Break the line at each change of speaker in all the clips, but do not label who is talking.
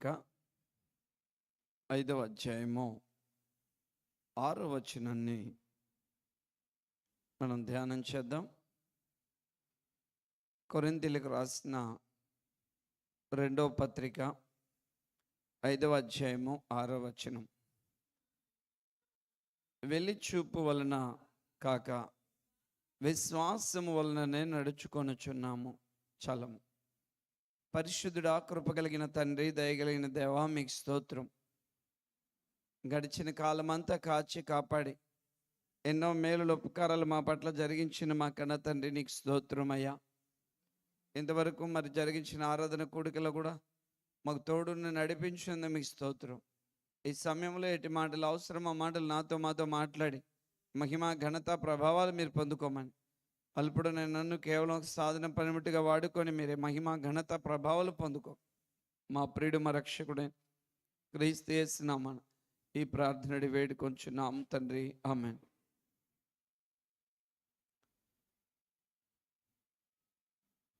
పత్రిక ఐదవ అధ్యాయము ఆరో వచనాన్ని మనం ధ్యానం చేద్దాం. కొరింతీలకు రాసిన రెండవ పత్రిక ఐదవ అధ్యాయము ఆరో వచనం. వెలి చూపు వలన కాక విశ్వాసము వలననే నడుచుకొనుచున్నాము చలము. పరిశుద్ధుడా కృపగలిగిన తండ్రి దయగలిగిన దేవా మీకు స్తోత్రం. గడిచిన కాలమంతా కాచి కాపాడి ఎన్నో మేలుల ఉపకారాలు మా పట్ల జరిగించిన మా కన్న తండ్రి నీకు స్తోత్రం అయ్యా. ఇంతవరకు మరి జరిగించిన ఆరాధన కూడికలో కూడా మాకు తోడుని నడిపించింది మీకు స్తోత్రం. ఈ సమయంలో ఎటు మాటలు అవసరం ఆ మాటలు నాతో మాతో మాట్లాడి మహిమ ఘనత ప్రభావాలు మీరు పొందుకోమని. అల్పుడు నేను నన్ను కేవలం ఒక సాధన పనిముట్టుగా వాడుకొని మీరే మహిమ ఘనత ప్రభావాలు పొందుకో. మా ప్రియుడు మా రక్షకుడే క్రీస్తు చేస్తున్నామని ఈ ప్రార్థనడి వేడుకొంచున్నాం తండ్రి. ఆమె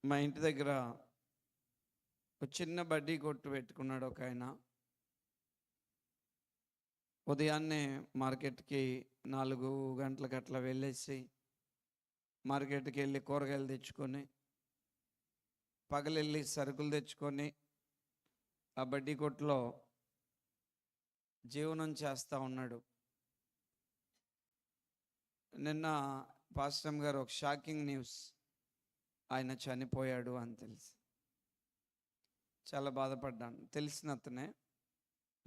మా ఇంటి దగ్గర ఒక చిన్న బడ్డీ కొట్టు పెట్టుకున్నాడు ఒక ఆయన. ఉదయాన్నే మార్కెట్కి నాలుగు గంటలకు అట్లా వెళ్ళేసి మార్కెట్కి వెళ్ళి కూరగాయలు తెచ్చుకొని పగలెళ్ళి సరుకులు తెచ్చుకొని ఆ బడ్డీ కొట్లో జీవనం చేస్తూ ఉన్నాడు. నిన్న పాస్టమ్ గారు ఒక షాకింగ్ న్యూస్ ఆయన చనిపోయాడు అని తెలిసి. చాలా బాధపడ్డాను. తెలిసిన అతనే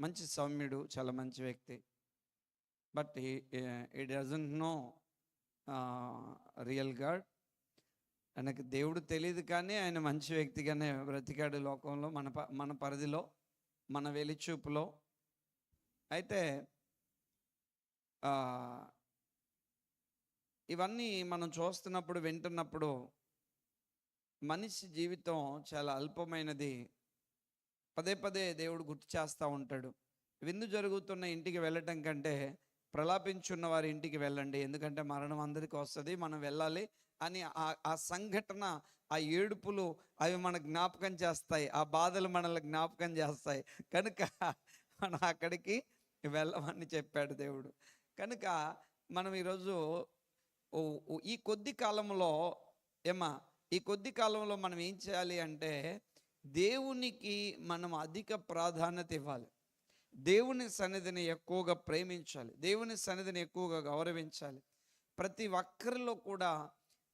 మంచి సౌమ్యుడు చాలా మంచి వ్యక్తి. బట్ ఈ డజంట్ నో రియల్ గాడ్ ఆయనకు దేవుడు తెలియదు కానీ ఆయన మంచి వ్యక్తిగానే బ్రతికాడు లోకంలో మన ప మన పరిధిలో మన వెలిచూపులో. అయితే ఇవన్నీ మనం చూస్తున్నప్పుడు వింటున్నప్పుడు మనిషి జీవితం చాలా అల్పమైనది. పదే పదే దేవుడు గుర్తు చేస్తూ ఉంటాడు. విందు జరుగుతున్న ఇంటికి వెళ్ళటం కంటే ప్రలాపించున్న వారి ఇంటికి వెళ్ళండి. ఎందుకంటే మరణం అందరికీ వస్తుంది మనం వెళ్ళాలి అని ఆ ఆ సంఘటన ఆ ఏడుపులు అవి మన జ్ఞాపకం చేస్తాయి. ఆ బాధలు మనల్ని జ్ఞాపకం చేస్తాయి. కనుక మనం అక్కడికి వెళ్ళమని చెప్పాడు దేవుడు. కనుక మనం ఈరోజు ఈ కొద్ది కాలంలో ఏమా ఈ కొద్ది కాలంలో మనం ఏం చేయాలి అంటే దేవునికి మనం అధిక ప్రాధాన్యత ఇవ్వాలి. దేవుని సన్నిధిని ఎక్కువగా ప్రేమించాలి. దేవుని సన్నిధిని ఎక్కువగా గౌరవించాలి. ప్రతి ఒక్కరిలో కూడా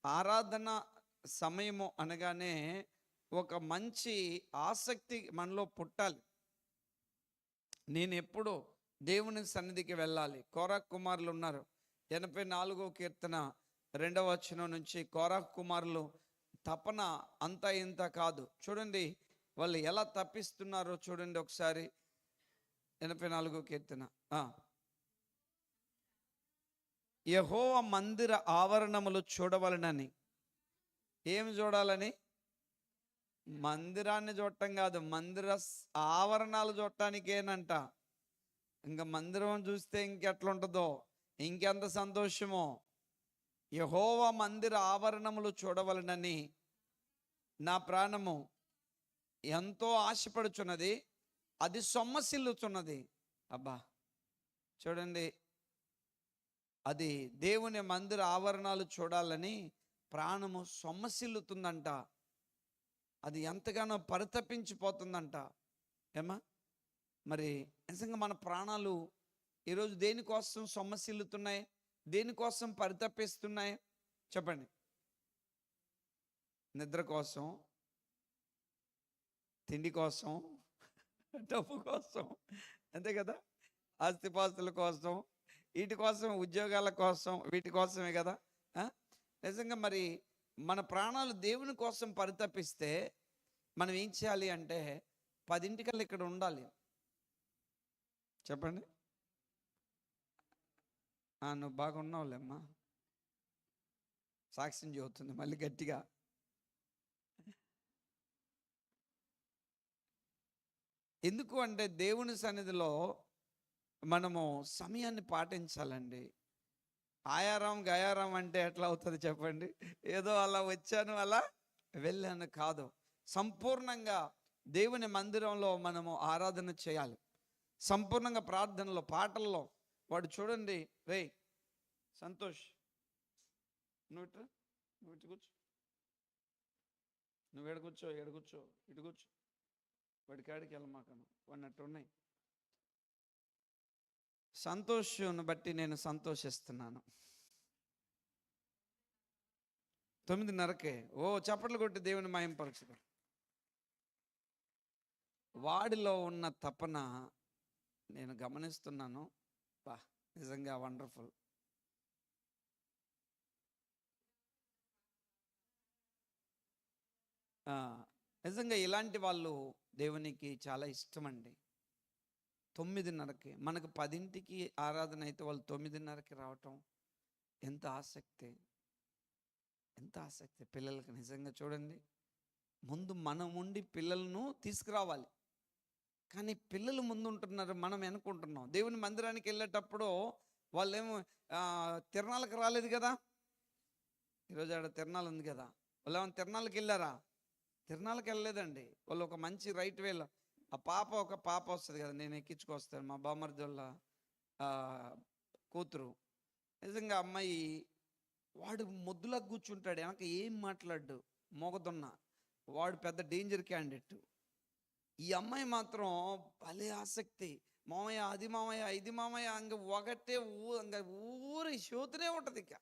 ఆరాధన సమయము అనగానే ఒక మంచి ఆసక్తి మనలో పుట్టాలి. నేను ఎప్పుడు దేవుని సన్నిధికి వెళ్ళాలి. కోరా కుమారులు ఉన్నారు. ఎనభై నాలుగో కీర్తన రెండవ వచనం నుంచి కోరా కుమారులు తపన అంత ఇంత కాదు. చూడండి వాళ్ళు ఎలా తప్పిస్తున్నారో చూడండి ఒకసారి. ఎనభై నాలుగో కీర్తన. ఆ. మందిర ఆవరణములు చూడవలనని. ఏమి చూడాలని? మందిరాన్ని చూడటం కాదు మందిర ఆవరణాలు చూడటానికేనంట. ఇంకా మందిరం చూస్తే ఇంకెట్లుంటుందో ఇంకెంత సంతోషమో. యహోవ మందిర ఆవరణములు చూడవలనని నా ప్రాణము ఎంతో ఆశపడుచున్నది. అది సొమ్మసిల్లుతున్నది. అబ్బా! చూడండి. అది దేవుని మందిర ఆవరణాలు చూడాలని ప్రాణము సొమ్మసిల్లుతుందంట. అది ఎంతగానో పరితపించిపోతుందంట. ఏమా మరి నిజంగా మన ప్రాణాలు ఈరోజు దేనికోసం సొమ్మసిల్లుతున్నాయి? దేనికోసం పరితపిస్తున్నాయి? చెప్పండి. నిద్ర కోసం తిండి కోసం డబ్బు కోసం. అంతే కదా? ఆస్తిపాస్తుల కోసం వీటి కోసం ఉద్యోగాల కోసం వీటి కోసమే కదా? నిజంగా మరి మన ప్రాణాలు దేవుని కోసం పరితపిస్తే మనం ఏం చేయాలి అంటే పదింటికల్లా ఇక్కడ ఉండాలి. చెప్పండి. నువ్వు బాగున్నావులేమ్మా. సాక్ష్యం చెబుతుంది మళ్ళీ గట్టిగా. ఎందుకు అంటే దేవుని సన్నిధిలో మనము సమయాన్ని పాటించాలండి. ఆయారం గయారం అంటే ఎట్లా అవుతుంది చెప్పండి? ఏదో అలా వచ్చాను అలా వెళ్ళాను కాదు. సంపూర్ణంగా దేవుని మందిరంలో మనము ఆరాధన చేయాలి. సంపూర్ణంగా ప్రార్థనలో పాటల్లో. వాడు చూడండి రే సంతోష్. నువ్వు ఇట్రా నువ్వు ఇటు కూర్చో. నువ్వు ఎడ కూర్చో? ఎడ కూర్చో? ఇటు కూర్చో. వాడి కాడికి వెళ్ళమాకను అన్నట్టు ఉన్నాయి. సంతోషం బట్టి నేను సంతోషిస్తున్నాను. తొమ్మిదిన్నరకే. ఓ చప్పట్లు కొట్టి దేవుని మాయం వాడిలో ఉన్న తపన నేను గమనిస్తున్నాను. బా నిజంగా వండర్ఫుల్. నిజంగా ఇలాంటి వాళ్ళు దేవునికి చాలా ఇష్టం అండి తొమ్మిదిన్నరకి మనకు పదింటికి ఆరాధన అయితే వాళ్ళు తొమ్మిదిన్నరకి రావటం ఎంత ఆసక్తి ఎంత ఆసక్తి పిల్లలకి నిజంగా చూడండి. ముందు మనం ఉండి పిల్లలను తీసుకురావాలి. కానీ పిల్లలు ముందు ఉంటున్నారు మనం వెనుకుంటున్నాం. దేవుని మందిరానికి వెళ్ళేటప్పుడు వాళ్ళేమో తిరణాలకు రాలేదు కదా? ఈరోజు ఆడ తిరణాలు ఉంది కదా? వాళ్ళు ఏమైనా తిరణాలకు వెళ్ళారా? తిరణాలకు వెళ్ళలేదండి వాళ్ళు ఒక మంచి రైట్ వేలో ఆ పాప ఒక పాప వస్తుంది కదా నేను ఎక్కించుకొస్తాను మా బామర్దొల్ల కూతురు. నిజంగా అమ్మాయి వాడు ముద్దులా కూర్చుంటాడు వెనక ఏం మాట్లాడు మోగదున్న. వాడు పెద్ద డేంజర్ క్యాండిడేట్ ఈ అమ్మాయి మాత్రం భలే ఆసక్తి. మామయ్య అది మామయ్య ఇది మామయ్య అంగ ఒకటే ఊ అంగ ఊరి శోతనే ఉంటుంది ఇక.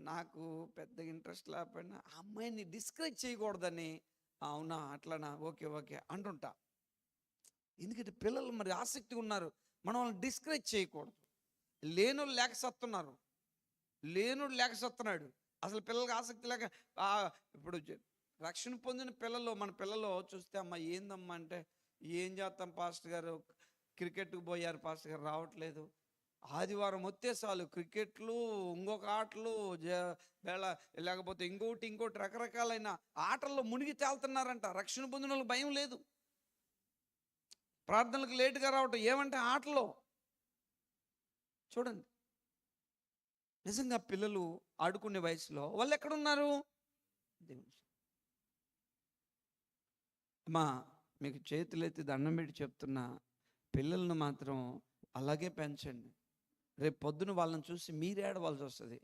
నాకు పెద్ద ఇంట్రెస్ట్ లేకపోయినా ఆ అమ్మాయిని డిస్కరేజ్ చేయకూడదని. అవునా అట్లనా? ఓకే ఓకే అంటుంటా. ఎందుకంటే పిల్లలు మరి ఆసక్తిగా ఉన్నారు. మనం వాళ్ళని డిస్కరేజ్ చేయకూడదు. లేనోళ్ళు లేక సత్తున్నారు. లేను లేక సత్తున్నాడు. అసలు పిల్లలకి ఆసక్తి లేక ఇప్పుడు రక్షణ పొందిన పిల్లలు మన పిల్లలు చూస్తే అమ్మ ఏందమ్మా అంటే ఏం చేస్తాం పాస్టర్ గారు? క్రికెట్కి పోయారు పాస్టర్ గారు రావట్లేదు. ఆదివారం వస్తే చాలు క్రికెట్లు ఇంకొక ఆటలు జ- వేళ లేకపోతే ఇంకోటి ఇంకోటి రకరకాలైన ఆటల్లో మునిగి తేలుతున్నారంట రక్షణ పొందిన భయం లేదు. ప్రార్థనలకు లేటుగా రావటం ఏమంటే ఆటలో. చూడండి. నిజంగా పిల్లలు ఆడుకునే వయసులో వాళ్ళు ఎక్కడున్నారు? మా అమ్మా మీకు చేతులెత్తి దండం పెట్టి చెప్తున్నా పిల్లలను మాత్రం అలాగే పెంచండి. రేపు పొద్దున వాళ్ళని చూసి మీరేడవలసి వస్తుంది.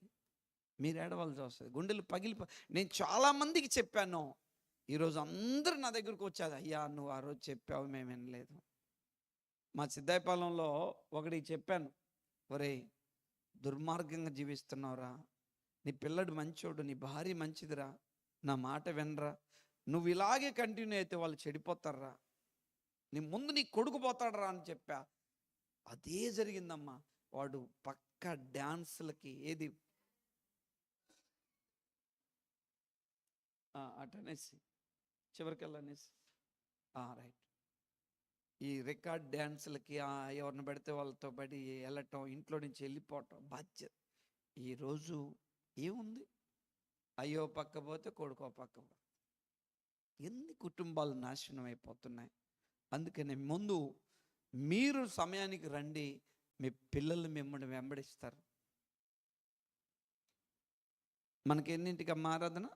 మీరేడవలసి వస్తుంది. గుండెలు పగిలిపో నేను చాలా మందికి చెప్పాను. ఈరోజు అందరూ నా దగ్గరకు వచ్చారు. అయ్యా నువ్వు ఆ రోజు చెప్పావు మేము వినలేదు. మా సిద్ధాయపాలెంలో ఒకటి చెప్పాను. ఒరేయ్ దుర్మార్గంగా జీవిస్తున్నావురా. నీ పిల్లడు మంచోడు నీ భార్య మంచిదిరా. నా మాట వినరా. నువ్వు ఇలాగే కంటిన్యూ అయితే వాళ్ళు చెడిపోతారా. నీ ముందు నీ కొడుకు పోతాడరా అని చెప్పా. అదే జరిగిందమ్మా. వాడు పక్క డ్యాన్సులకి ఏది? అటనేసి చివరికెళ్ళనేసి అనేసి రైట్. ఈ రికార్డ్ డ్యాన్సులకి ఎవరిని పెడితే వాళ్ళతో పడి వెళ్ళటం ఇంట్లో నుంచి వెళ్ళిపోవటం బాధ్యత. ఈరోజు ఏముంది? అయ్యో పక్క పోతే కొడుకో పక్క ఎన్ని కుటుంబాలు నాశనం అయిపోతున్నాయి. అందుకనే ముందు మీరు సమయానికి రండి మీ పిల్లలు మిమ్మల్ని వెంబడిస్తారు. మనకి ఎన్నింటికి అమ్మ ఆరాధన?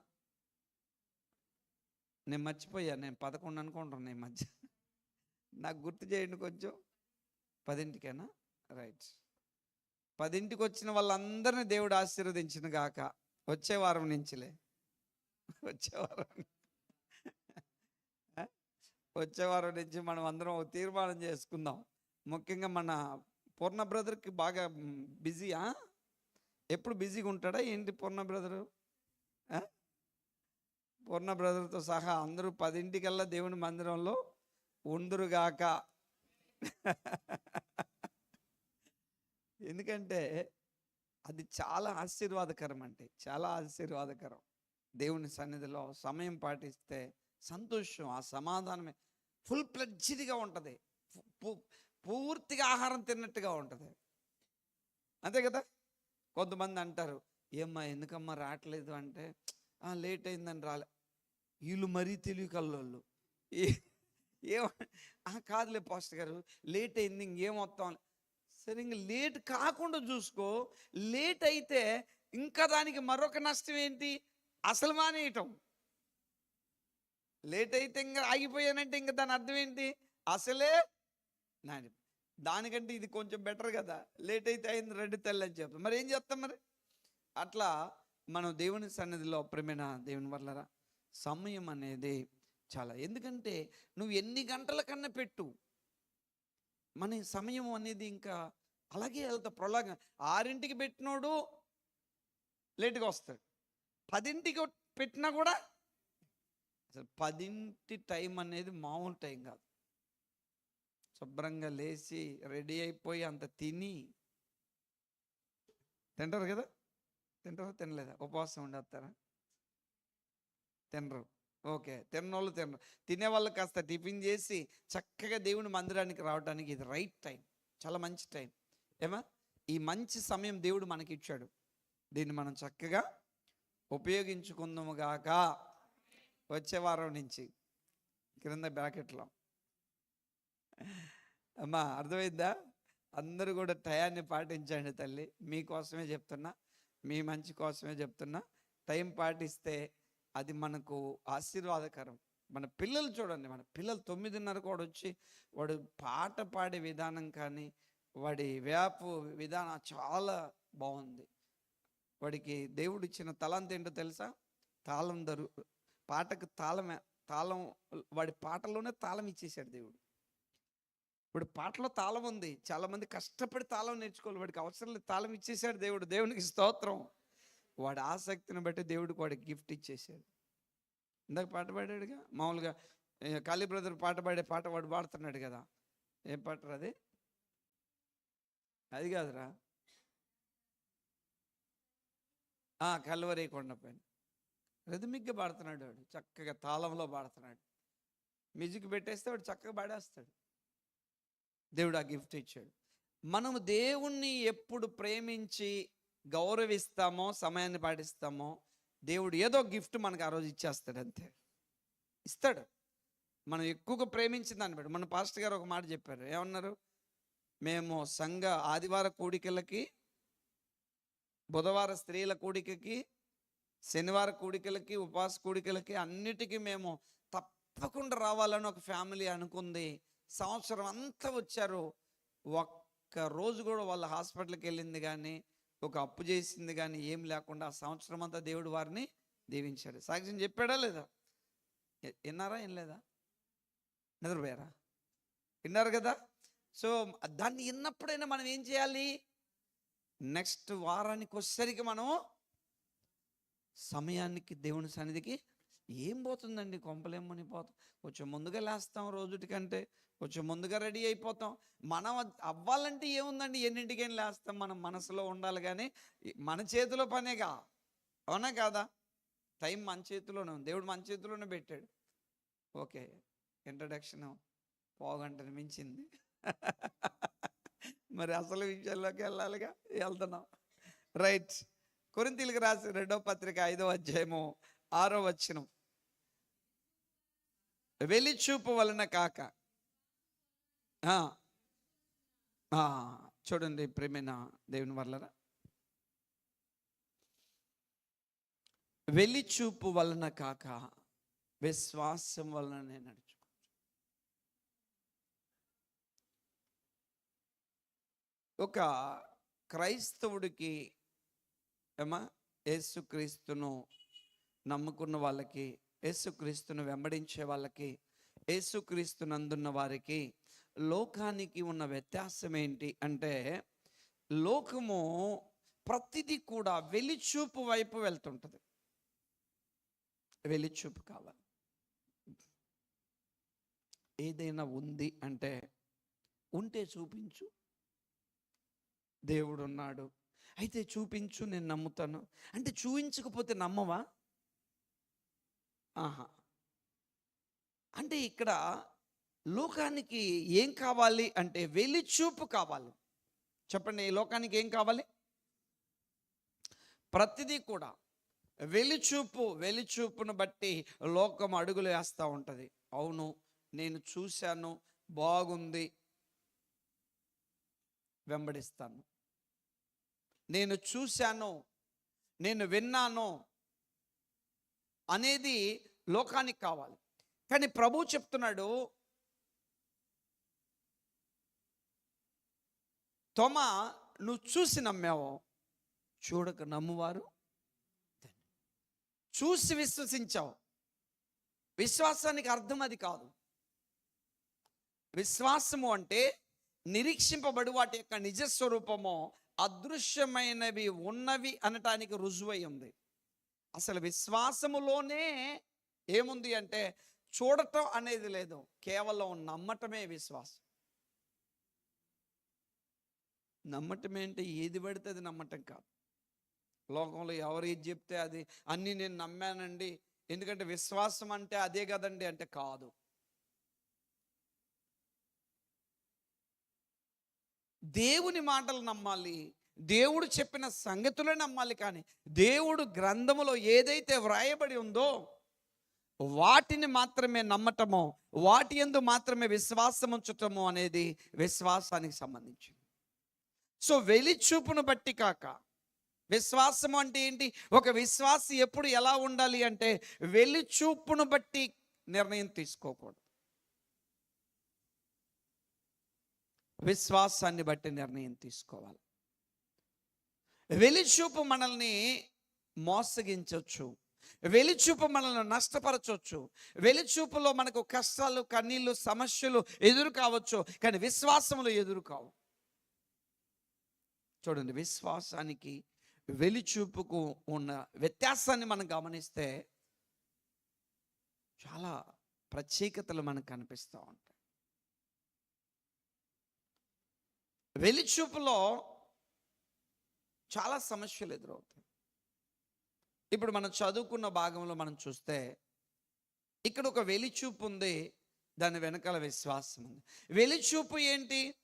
నేను మర్చిపోయా నేను పదకొండు అనుకుంటున్నాను ఈ మధ్య. నాకు గుర్తు చేయండి కొంచెం. పదింటికేనా? రైట్. పదింటికి వచ్చిన వాళ్ళందరినీ దేవుడు ఆశీర్వదించిన గాక వచ్చే వారం నుంచిలే. వచ్చే వారం వచ్చే వారం నుంచి మనం అందరం ఒక తీర్మానం చేసుకుందాం. ముఖ్యంగా మన పూర్ణ బ్రదర్కి బాగా బిజీయా? ఎప్పుడు బిజీగా ఉంటాడా? ఏంటి పూర్ణ బ్రదరు? పూర్ణ బ్రదర్తో సహా అందరూ పదింటికల్లా దేవుని మందిరంలో ఉందురుగాక ఎందుకంటే అది చాలా ఆశీర్వాదకరం అంటే చాలా ఆశీర్వాదకరం. దేవుని సన్నిధిలో సమయం పాటిస్తే సంతోషం ఆ సమాధానమే ఫుల్ ప్లెడ్జిడ్గా ఉంటుంది పూర్తిగా ఆహారం తిన్నట్టుగా ఉంటుంది. అంతే కదా? కొంతమంది అంటారు ఏమ్మా ఎందుకమ్మా రావట్లేదు? అంటే లేట్ అయిందని రాలే. వీళ్ళు మరీ తెలివి కల్లోళ్ళు. ఏ- ఏమ "ఆ, కాదులే పాస్టర్ గారు లేట్ అయింది ఇంకేం వస్తాం సరే ఇంక లేట్ కాకుండా చూసుకో లేట్ అయితే ఇంకా దానికి మరొక నష్టం ఏంటి? అసలు మానేయటం. లేట్ అయితే ఇంకా ఆగిపోయానంటే ఇంకా దాని అర్థం ఏంటి? అసలే నాని దానికంటే ఇది కొంచెం బెటర్ కదా. లేట్ అయితే అయింది రెడ్డి తెల్ల అని చెప్తాం మరి ఏం చేస్తాం మరి? అట్లా మనం దేవుని సన్నిధిలో ప్రేమైన దేవుని వల్లరా సమయం అనేది చాలా. ఎందుకంటే నువ్వు ఎన్ని గంటల కన్నా పెట్టు. మన సమయం అనేది ఇంకా అలాగే వెళ్తా. ప్రొలాగ ఆరింటికి పెట్టినోడు లేట్గా వస్తాడు. పదింటికి పెట్టినా కూడా అసలు పదింటి టైం అనేది మామూలు టైం కాదు. శుభ్రంగా లేచి రెడీ అయిపోయి అంత తిని తింటారు కదా? తింటారా? తినలేదా? ఉపవాసం ఉండేస్తారా? తినరు. ఓకే. తిన్నోళ్ళు తినరు. తినేవాళ్ళు కాస్త టిఫిన్ చేసి చక్కగా దేవుని మందిరానికి రావడానికి ఇది రైట్ టైం. చాలా మంచి టైం. ఏమా? ఈ మంచి సమయం దేవుడు మనకి ఇచ్చాడు దీన్ని మనం చక్కగా ఉపయోగించుకుందాము గాక. వచ్చే వారం నుంచి. క్రింద బ్రాకెట్లో. అమ్మా అర్థమైందా? అందరూ కూడా టయాన్ని పాటించండి తల్లి. మీకోసమే చెప్తున్నా మీ మంచి కోసమే చెప్తున్నా. టైం పాటిస్తే అది మనకు ఆశీర్వాదకరం. మన పిల్లలు చూడండి మన పిల్లలు తొమ్మిదిన్నర కూడా వచ్చి వాడు పాట పాడే విధానం కానీ వాడి వేపు విధానం చాలా బాగుంది. వాడికి దేవుడు ఇచ్చిన తలంత ఏంటో తెలుసా? తాళం దరు పాటకు తాళమే తాళం వాడి పాటలోనే తాళం ఇచ్చేసాడు దేవుడు. ఇప్పుడు పాటలో తాళం ఉంది. చాలా మంది కష్టపడి తాళం నేర్చుకోవాలి. వాడికి అవసరం లేదు. తాళం ఇచ్చేసాడు దేవుడు. దేవునికి స్తోత్రం. వాడి ఆసక్తిని బట్టి దేవుడికి వాడికి గిఫ్ట్ ఇచ్చేసాడు ఇందాక పాట పాడాడుగా? మామూలుగా కాళీ బ్రదర్ పాట పాడే పాట వాడు పాడుతున్నాడు కదా. ఏం పాటరా అది? అది కాదురా. ఆ, కల్వరి కొండ పైన. రిథమిక్గా పాడుతున్నాడు వాడు. చక్కగా తాళంలో పాడుతున్నాడు. మ్యూజిక్ పెట్టేస్తే వాడు చక్కగా పాడేస్తాడు. దేవుడు ఆ గిఫ్ట్ ఇచ్చాడు. మనము దేవుణ్ణి ఎప్పుడు ప్రేమించి గౌరవిస్తామో సమయాన్ని పాటిస్తామో దేవుడు ఏదో గిఫ్ట్ మనకు ఆ రోజు ఇచ్చేస్తాడు అంతే. ఇస్తాడు. మనం ఎక్కువగా ప్రేమించిన దాన్ని బట్టి. మన పాస్టర్ గారు ఒక మాట చెప్పారు. ఏమన్నారు? మేము సంఘ ఆదివార కూడికలకి బుధవార స్త్రీల కూడికకి శనివార కూడికలకి ఉపవాస కూడికలకి అన్నిటికీ మేము తప్పకుండా రావాలని ఒక ఫ్యామిలీ అనుకుంది. సంవత్సరం అంతా వచ్చారు. ఒక్క రోజు కూడా వాళ్ళ హాస్పిటల్కి వెళ్ళింది కానీ ఒక అప్పు చేసింది కానీ ఏం లేకుండా ఆ సంవత్సరం అంతా దేవుడు వారిని దీవించాడు. సాక్ష్యం చెప్పాడా లేదా? విన్నారా? ఏం లేదా? నిద్రపోయారా? విన్నారు కదా? సో దాన్ని విన్నప్పుడైనా మనం ఏం చేయాలి? నెక్స్ట్ వారానికి వచ్చేసరికి మనం సమయానికి దేవుని సన్నిధికి ఏం పోతుందండి? కొంపలేం మునిపోతాం కొంచెం ముందుగా లేస్తాం రోజుటి కంటే కొంచెం ముందుగా రెడీ అయిపోతాం. మనం అవ్వాలంటే ఏముందండి? ఎన్నింటికైనా లేస్తాం మనం మనసులో ఉండాలి కానీ మన చేతిలో పనేగా? అవునా కాదా? టైం మన చేతిలోనే ఉంది. దేవుడు మన చేతిలోనే పెట్టాడు. ఓకే. ఇంట్రడక్షన్ పోగంటని మించింది. మరి అసలు విషయాల్లోకి వెళ్ళాలిగా? వెళ్తున్నాం. రైట్. కొరింతీలకు రాసి రెండో పత్రిక ఐదో అధ్యాయము ఆరో వచ్చినం వెలిచూపు వలన కాక. ఆ, చూడండి ప్రేమైన దేవుని వల్లరా వెలిచూపు వలన కాక విశ్వాసం వలననే నడుచు ఒక క్రైస్తవుడికి ఏమా? యేసుక్రీస్తును నమ్ముకున్న వాళ్ళకి యేసుక్రీస్తును వెంబడించే వాళ్ళకి యేసుక్రీస్తునందున్న వారికి లోకానికి ఉన్న వ్యత్యాసం ఏంటి అంటే లోకము ప్రతిదీ కూడా వెలిచూపు వైపు వెళ్తుంటుంది. వెలిచూపు కావాలి. ఏదైనా ఉంది అంటే ఉంటే చూపించు. దేవుడు ఉన్నాడు అయితే చూపించు నేను నమ్ముతాను. అంటే చూపించకపోతే నమ్మవా? ఆహా! అంటే ఇక్కడ లోకానికి ఏం కావాలి అంటే వెలిచూపు కావాలి. చెప్పండి ఈ లోకానికి ఏం కావాలి? ప్రతిదీ కూడా వెలిచూపు వెలిచూపును బట్టి లోకం అడుగులు వేస్తూ ఉంటుంది. అవును నేను చూశాను బాగుంది. వెంబడిస్తాను. నేను చూశాను నేను విన్నాను అనేది లోకానికి కావాలి. కానీ ప్రభు చెప్తున్నాడు తొమ నువ్వు చూసి నమ్మావు? చూడక నమ్మువారు చూసి విశ్వసించావు. విశ్వాసానికి అర్థం అది కాదు. విశ్వాసము అంటే నిరీక్షింపబడి వాటి యొక్క నిజ స్వరూపము అదృశ్యమైనవి ఉన్నవి అనటానికి రుజువై ఉంది. అసలు విశ్వాసములోనే ఏముంది అంటే చూడటం అనేది లేదు. కేవలం నమ్మటమే విశ్వాసం. నమ్మటమే అంటే ఏది పడితే అది నమ్మటం కాదు. లోకంలో ఎవరు ఏది చెప్తే అది అన్నీ నేను నమ్మానండి. ఎందుకంటే విశ్వాసం అంటే అదే కదండి అంటే కాదు. దేవుని మాటలు నమ్మాలి. దేవుడు చెప్పిన సంగతులే నమ్మాలి కానీ దేవుడు గ్రంథములో ఏదైతే వ్రాయబడి ఉందో వాటిని మాత్రమే నమ్మటము వాటి ఎందు మాత్రమే విశ్వాసం ఉంచటము అనేది విశ్వాసానికి సంబంధించింది. సో వెలిచూపును బట్టి కాక విశ్వాసం అంటే ఏంటి? ఒక విశ్వాసి ఎప్పుడు ఎలా ఉండాలి అంటే వెలిచూపును బట్టి నిర్ణయం తీసుకోకూడదు. విశ్వాసాన్ని బట్టి నిర్ణయం తీసుకోవాలి. వెలిచూపు మనల్ని మోసగించవచ్చు వెలిచూపు మనల్ని నష్టపరచవచ్చు వెలిచూపులో మనకు కష్టాలు కన్నీళ్ళు సమస్యలు ఎదురు కావచ్చు కానీ విశ్వాసములు ఎదురు కావు. చూడండి విశ్వాసానికి వెలిచూపుకు ఉన్న వ్యత్యాసాన్ని మనం గమనిస్తే చాలా ప్రత్యేకతలు మనకు కనిపిస్తూ ఉంటాయి. వెలిచూపులో చాలా సమస్యలు ఎదురవుతాయి. ఇప్పుడు మనం చదువుకున్న భాగంలో మనం చూస్తే ఇక్కడ ఒక వెలిచూపు ఉంది దాని వెనకాల విశ్వాసం ఉంది. వెలిచూపు ఏంటి?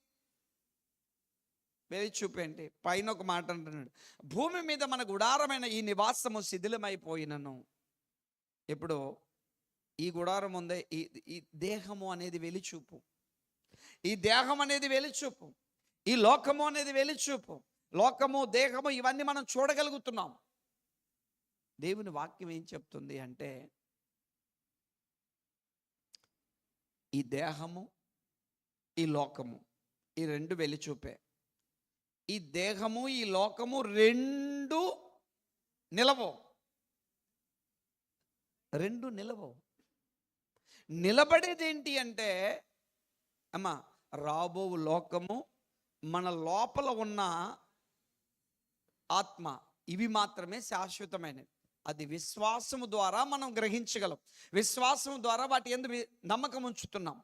వెలిచూపు ఏంటి? పైన ఒక మాట అంటున్నాడు. భూమి మీద మన గుడారమైన ఈ నివాసము శిథిలమైపోయినను. ఇప్పుడు ఈ గుడారం ఉందే ఈ ఈ దేహము అనేది వెలిచూపు. ఈ దేహం అనేది వెలిచూపు. ఈ లోకము అనేది వెలిచూపు. లోకము దేహము ఇవన్నీ మనం చూడగలుగుతున్నాం. దేవుని వాక్యం ఏం చెప్తుంది అంటే ఈ దేహము ఈ లోకము ఈ రెండు వెలిచూపే ఈ దేహము ఈ లోకము రెండు నిలవవు. రెండు నిలవవు. నిలబడేది ఏంటి అంటే అమ్మా రాబో లోకము మన లోపల ఉన్న ఆత్మ ఇవి మాత్రమే శాశ్వతమైనవి. అది విశ్వాసము ద్వారా మనం గ్రహించగలం. విశ్వాసము ద్వారా వాటి ఎందు నమ్మకం ఉంచుతున్నాం.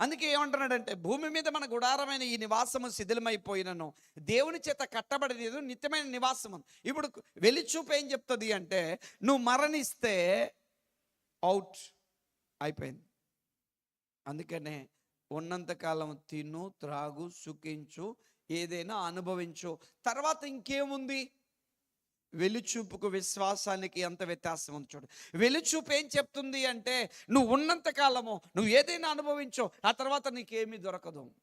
అందుకే ఏమంటున్నాడంటే భూమి మీద మన గుడారమైన ఈ నివాసము శిథిలమైపోయినను దేవుని చేత కట్టబడినది నిత్యమైన నివాసము. ఇప్పుడు వెలిచూపు ఏం చెప్తుంది అంటే నువ్వు మరణిస్తే అవుట్ అయిపోయింది. అందుకనే ఉన్నంతకాలం తిను త్రాగు సుఖించు ఏదైనా అనుభవించు. తర్వాత ఇంకేముంది? వెలుచూపుకు విశ్వాసానికి ఎంత వ్యత్యాసం ఉంది చూడు. వెలుచూపు ఏం చెప్తుంది అంటే నువ్వు ఉన్నంత కాలము నువ్వు ఏదైనా అనుభవించో ఆ తర్వాత నీకేమీ దొరకదు.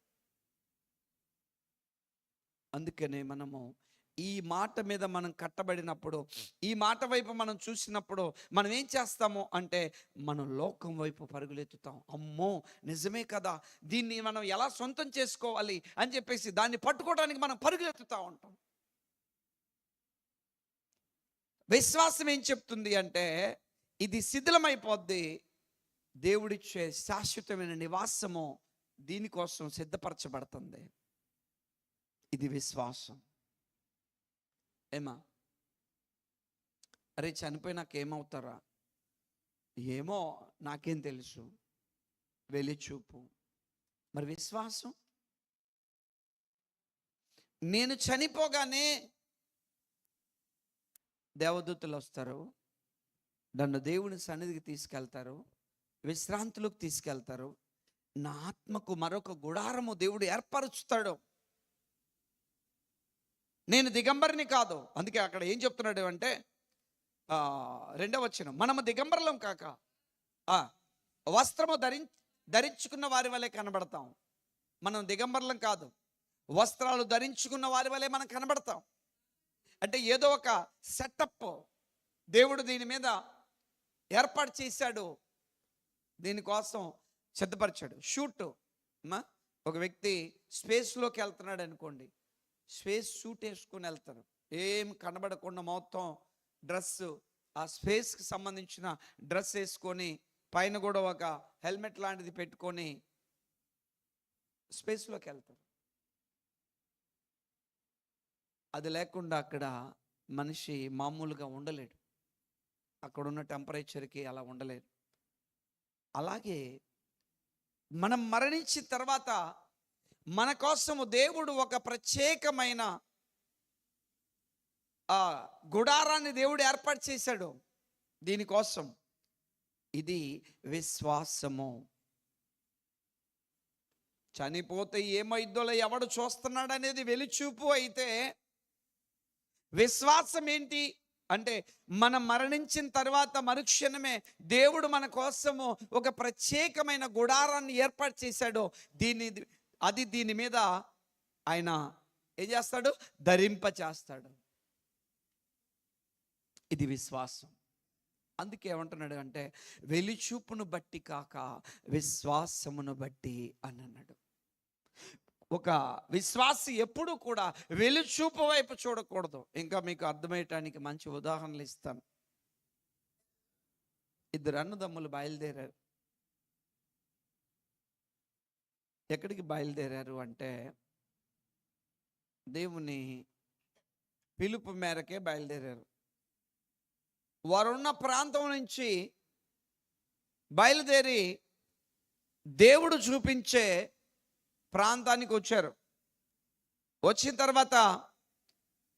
అందుకనే మనము ఈ మాట మీద మనం కట్టబడినప్పుడు ఈ మాట వైపు మనం చూసినప్పుడు మనం ఏం చేస్తాము అంటే మనం లోకం వైపు పరుగులెత్తుతాం. అమ్మో నిజమే కదా. దీన్ని మనం ఎలా సొంతం చేసుకోవాలి అని చెప్పేసి దాన్ని పట్టుకోవడానికి మనం పరుగులెత్తుతూ ఉంటాం. విశ్వాసం ఏం చెప్తుంది అంటే ఇది శిథిలమైపోద్ది. దేవుడిచ్చే శాశ్వతమైన నివాసము దీనికోసం సిద్ధపరచబడుతుంది. ఇది విశ్వాసం. ఏమా? అరే చనిపోయినాక ఏమవుతారా ఏమో నాకేం తెలుసు. వెలిచూపు మరి విశ్వాసం? నేను చనిపోగానే దేవదూతలు వస్తారు. నన్ను దేవుని సన్నిధికి తీసుకెళ్తారు. విశ్రాంతులకు తీసుకెళ్తారు. నా ఆత్మకు మరొక గుడారము దేవుడు ఏర్పరుచుతాడు నేను దిగంబరిని కాదు. అందుకే అక్కడ ఏం చెప్తున్నాడు అంటే రెండవ వచ్చిన మనము దిగంబరలం కాక వస్త్రము ధరి ధరించుకున్న వారి వలె కనబడతాం. మనం దిగంబరలం కాదు. వస్త్రాలు ధరించుకున్న వారి వలె మనం కనబడతాం. అంటే ఏదో ఒక సెటప్ దేవుడు దీని మీద ఏర్పాటు చేశాడు. దీనికోసం సిద్ధపరిచాడు. షూట్ ఒక వ్యక్తి స్పేస్లోకి వెళ్తున్నాడు అనుకోండి. స్పేస్ సూట్ వేసుకొని వెళ్తారు. ఏం కనబడకుండా మొత్తం డ్రెస్ ఆ స్పేస్కి సంబంధించిన డ్రెస్ వేసుకొని పైన కూడా ఒక హెల్మెట్ లాంటిది పెట్టుకొని స్పేస్లోకి వెళ్తారు. అది లేకుండా అక్కడ మనిషి మామూలుగా ఉండలేడు. అక్కడ ఉన్న టెంపరేచర్కి అలా ఉండలేరు. అలాగే మనం మరణించిన తర్వాత మన కోసము దేవుడు ఒక ప్రత్యేకమైన ఆ గుడారాన్ని దేవుడు ఏర్పాటు చేశాడు. దీనికోసం ఇది విశ్వాసము. చనిపోతే ఏమైద్దో ఎవడు చూస్తున్నాడు అనేది వెలిచూపు అయితే విశ్వాసం ఏంటి? అంటే మనం మరణించిన తర్వాత మరుక్షణమే దేవుడు మన కోసము ఒక ప్రత్యేకమైన గుడారాన్ని ఏర్పాటు చేశాడు. దీన్ని అది దీని మీద ఆయన ఏం చేస్తాడు? ధరింప చేస్తాడు ఇది విశ్వాసం. అందుకే ఏమంటున్నాడు అంటే వెలిచూపును బట్టి కాక విశ్వాసమును బట్టి అని అన్నాడు ఒక విశ్వాసి ఎప్పుడూ కూడా వెలుచూపు వైపు చూడకూడదు. ఇంకా మీకు అర్థమయ్యటానికి మంచి ఉదాహరణలు ఇస్తాను. ఇద్దరు అన్నదమ్ములు బయలుదేరారు. ఎక్కడికి బయలుదేరారు అంటే దేవుని పిలుపు మేరకే బయలుదేరారు. వారున్న ప్రాంతం నుంచి బయలుదేరి దేవుడు చూపించే ప్రాంతానికి వచ్చారు. వచ్చిన తర్వాత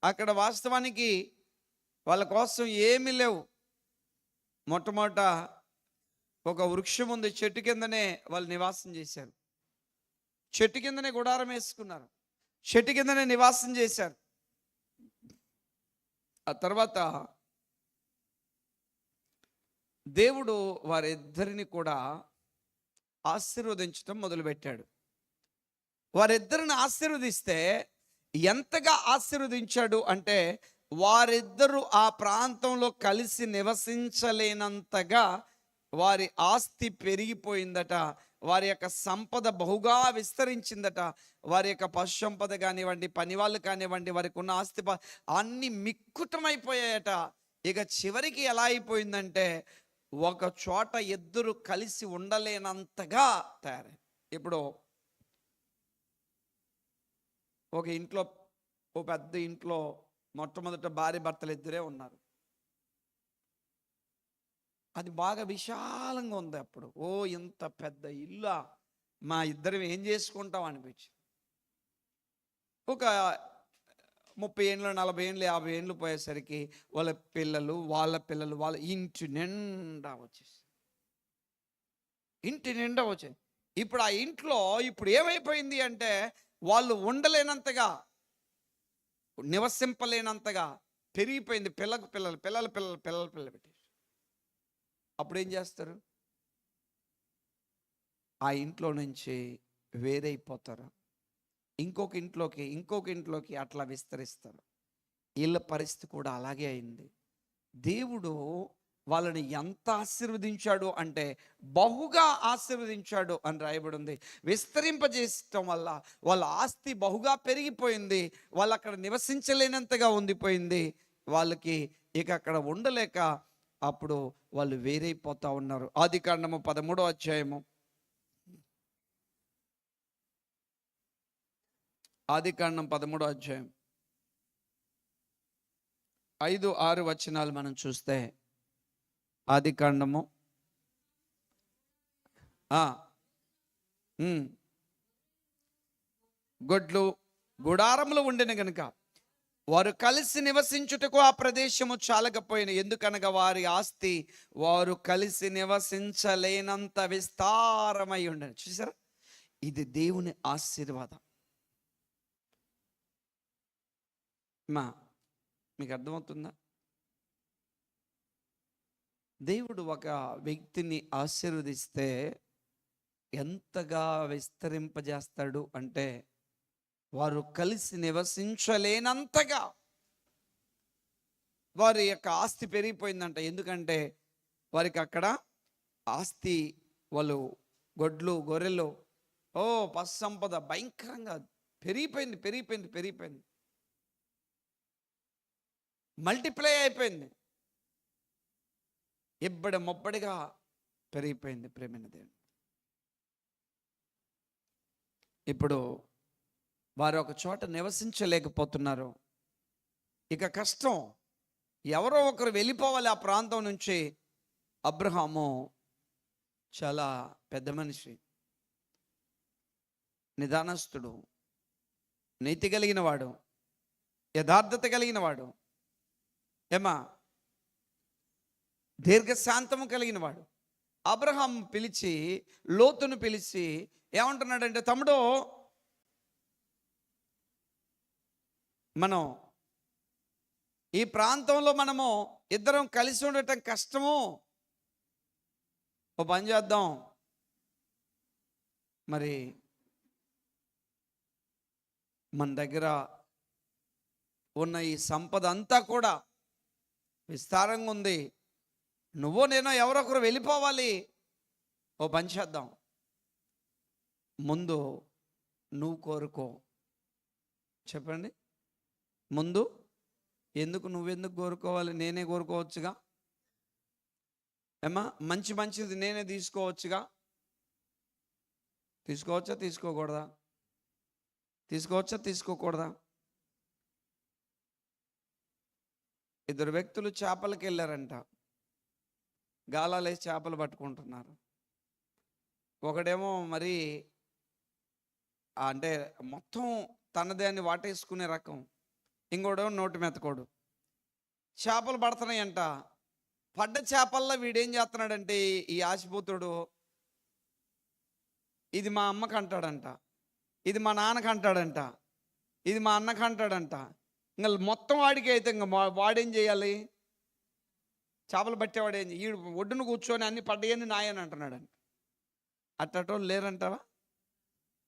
అక్కడ వాస్తవానికి వాళ్ళ కోసం ఏమీ లేవు. మొట్టమొదట ఒక వృక్షం ఉంది చెట్టు కిందనే వాళ్ళు నివాసం చేశారు. చెట్టు కిందనే గుడారం వేసుకున్నారు. చెట్టు కిందనే నివాసం చేశారు. ఆ తర్వాత దేవుడు వారిద్దరిని కూడా ఆశీర్వదించడం మొదలుపెట్టాడు. వారిద్దరిని ఆశీర్వదిస్తే ఎంతగా ఆశీర్వదించాడు అంటే వారిద్దరూ ఆ ప్రాంతంలో కలిసి నివసించలేనంతగా వారి ఆస్తి పెరిగిపోయిందట. వారి యొక్క సంపద బహుగా విస్తరించిందట. వారి యొక్క పశు సంపద కానివ్వండి పని వాళ్ళు కానివ్వండి వారికి ఉన్న ఆస్తి అన్ని మిక్కుటమైపోయాయట. ఇక చివరికి ఎలా అయిపోయిందంటే ఒక చోట ఇద్దరు కలిసి ఉండలేనంతగా తయారై ఇప్పుడు ఒక ఇంట్లో ఓ పెద్ద ఇంట్లో మొట్టమొదట భార్య భర్తలు ఇద్దరే ఉన్నారు. అది బాగా విశాలంగా ఉంది అప్పుడు. ఓ ఇంత పెద్ద ఇల్లు మా ఇద్దరం ఏం చేసుకుంటాం అనిపించింది. ఒక ముప్పై ఏళ్ళు నలభై ఏళ్ళు యాభై ఏళ్ళు పోయేసరికి వాళ్ళ పిల్లలు వాళ్ళ పిల్లలు వాళ్ళ ఇంటి నిండా వచ్చేసి ఇంటి నిండా వచ్చాయి ఇప్పుడు ఆ ఇంట్లో ఇప్పుడు ఏమైపోయింది అంటే వాళ్ళు ఉండలేనంతగా నివసింపలేనంతగా పెరిగిపోయింది పిల్లకు పిల్లలు పిల్లల పిల్లలు పిల్లల పిల్లలు పెట్టి. అప్పుడు ఏం చేస్తారు? ఆ ఇంట్లో నుంచి వేరైపోతారు. ఇంకొక ఇంట్లోకి ఇంకొక ఇంట్లోకి అట్లా విస్తరిస్తారు. వీళ్ళ పరిస్థితి కూడా అలాగే అయింది. దేవుడు వాళ్ళని ఎంత ఆశీర్వదించాడు అంటే బహుగా ఆశీర్వదించాడు అని రాయబడి ఉంది విస్తరింపజేయటం వల్ల వాళ్ళ ఆస్తి బహుగా పెరిగిపోయింది. వాళ్ళు అక్కడ నివసించలేనంతగా ఉండిపోయింది. వాళ్ళకి ఇక అక్కడ ఉండలేక అప్పుడు వాళ్ళు వేరైపోతా ఉన్నారు. ఆది కాండము పదమూడో అధ్యాయము. ఆది కాండం పదమూడో అధ్యాయం. ఐదు ఆరు వచనాలు మనం చూస్తే ఆది కాండము. గొడ్లు గుడారములు ఉండిన గనుక వారు కలిసి నివసించుటకు ఆ ప్రదేశము చాలకపోయిన ఎందుకనగా వారి ఆస్తి వారు కలిసి నివసించలేనంత విస్తారమై ఉండను చూసారా ఇది దేవుని ఆశీర్వాదం. మా మీకు అర్థమవుతుందా? దేవుడు ఒక వ్యక్తిని ఆశీర్వదిస్తే ఎంతగా విస్తరింపజేస్తాడు అంటే వారు కలిసి నివసించలేనంతగా వారి యొక్క ఆస్తి పెరిగిపోయిందంట. ఎందుకంటే వారికి అక్కడ ఆస్తి వాళ్ళు గొడ్లు గొర్రెలు ఓ పశు సంపద భయంకరంగా పెరిగిపోయింది పెరిగిపోయింది పెరిగిపోయింది. మల్టిప్లై అయిపోయింది. ఇబ్బడి ముబ్బడిగా పెరిగిపోయింది ప్రేమైన దేవుడు. ఇప్పుడు వారు ఒక చోట నివసించలేకపోతున్నారు. ఇక కష్టం. ఎవరో ఒకరు వెళ్ళిపోవాలి ఆ ప్రాంతం నుంచి. అబ్రహాము చాలా పెద్ద మనిషి. నిదానస్తుడు. నీతి కలిగిన వాడు. యథార్థత కలిగిన వాడు. ఏమా? దీర్ఘశాంతము కలిగిన వాడు. అబ్రహాం పిలిచి లోతును పిలిచి ఏమంటున్నాడంటే తమ్ముడు మనం ఈ ప్రాంతంలో మనము ఇద్దరం కలిసి ఉండటం కష్టము. ఓ పని చేద్దాం. మరి మన దగ్గర ఉన్న ఈ సంపద అంతా కూడా విస్తారంగా ఉంది. నువ్వు నేను ఎవరొకరు వెళ్ళిపోవాలి. ఓ పని చేద్దాం. ముందు నువ్వు కోరుకో. చెప్పండి. ముందు ఎందుకు నువ్వెందుకు కోరుకోవాలి? నేనే కోరుకోవచ్చుగా? ఏమా మంచి మంచిది నేనే తీసుకోవచ్చుగా? తీసుకోవచ్చా? తీసుకోకూడదా? తీసుకోవచ్చా? తీసుకోకూడదా? ఇద్దరు వ్యక్తులు చేపలకి వెళ్ళారంట గాలాలేసి చేపలు పట్టుకుంటున్నారు. ఒకడేమో మరి అంటే మొత్తం తనదే అని వాటేసుకునే రకం. ఇంకోడు నోటి మెతకోడు. చేపలు పడుతున్నాయంట. పడ్డ చేపల్లో వీడేం చేస్తున్నాడంటే ఈ ఆశపోతుడు ఇది మా అమ్మకి అంటాడంట ఇది మా నాన్నకి అంటాడంట ఇది మా అన్నకి అంటాడంట ఇంకా మొత్తం వాడికి అయితే ఇంకా వాడేం చేయాలి? చేపలు పట్టేవాడు ఏం ఈ ఒడ్డును కూర్చొని అన్ని పడ్డయని నాయని అంటున్నాడంట అట్టటోళ్ళు లేరంటావా?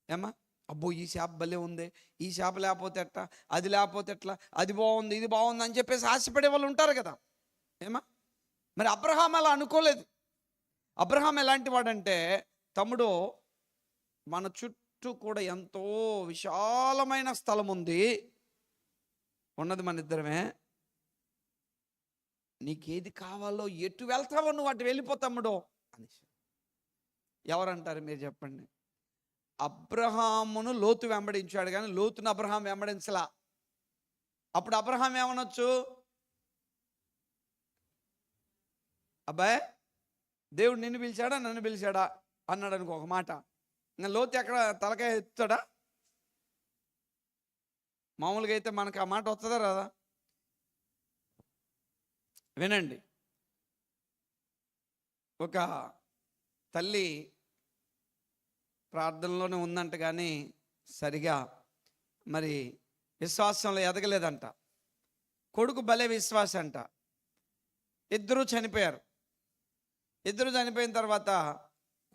ఏమా అబ్బో ఈ చేప భలే ఉంది. ఈ చేప లేకపోతే ఎట్లా? అది లేకపోతే ఎట్లా? అది బాగుంది ఇది బాగుంది అని చెప్పేసి ఆశపడే వాళ్ళు ఉంటారు కదా. ఏమా? మరి అబ్రహాం అలా అనుకోలేదు. అబ్రహాం ఎలాంటి వాడంటే తమ్ముడు మన చుట్టూ కూడా ఎంతో విశాలమైన స్థలం ఉంది. ఉన్నది మన ఇద్దరమే. నీకేది కావాలో ఎటు వెళ్తావో నువ్వు అటు వెళ్ళిపో తమ్ముడు. అనేసి. ఎవరంటారు మీరు చెప్పండి? అబ్రహామును లోతు వెంబడించాడు కానీ లోతును అబ్రహాం వెంబడించలా. అప్పుడు అబ్రహాం ఏమనొచ్చు? అబ్బాయ్ దేవుడు నిన్ను పిలిచాడా నన్ను పిలిచాడా అన్నాడు అనుకో ఒక మాట. ఇంకా లోతు ఎక్కడ తలకాయ ఎత్తాడా మామూలుగా అయితే మనకు ఆ మాట వస్తుందా రాదా? వినండి. ఒక తల్లి ప్రార్థనలోనే ఉందంట కానీ సరిగా మరి విశ్వాసంలో ఎదగలేదంట. కొడుకు భలే విశ్వాస అంట ఇద్దరూ చనిపోయారు. ఇద్దరు చనిపోయిన తర్వాత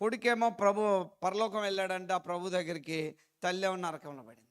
కొడుకేమో ప్రభు పరలోకం వెళ్ళాడంట ప్రభు దగ్గరికి తల్లి ఏమో నరకంలో పడింది.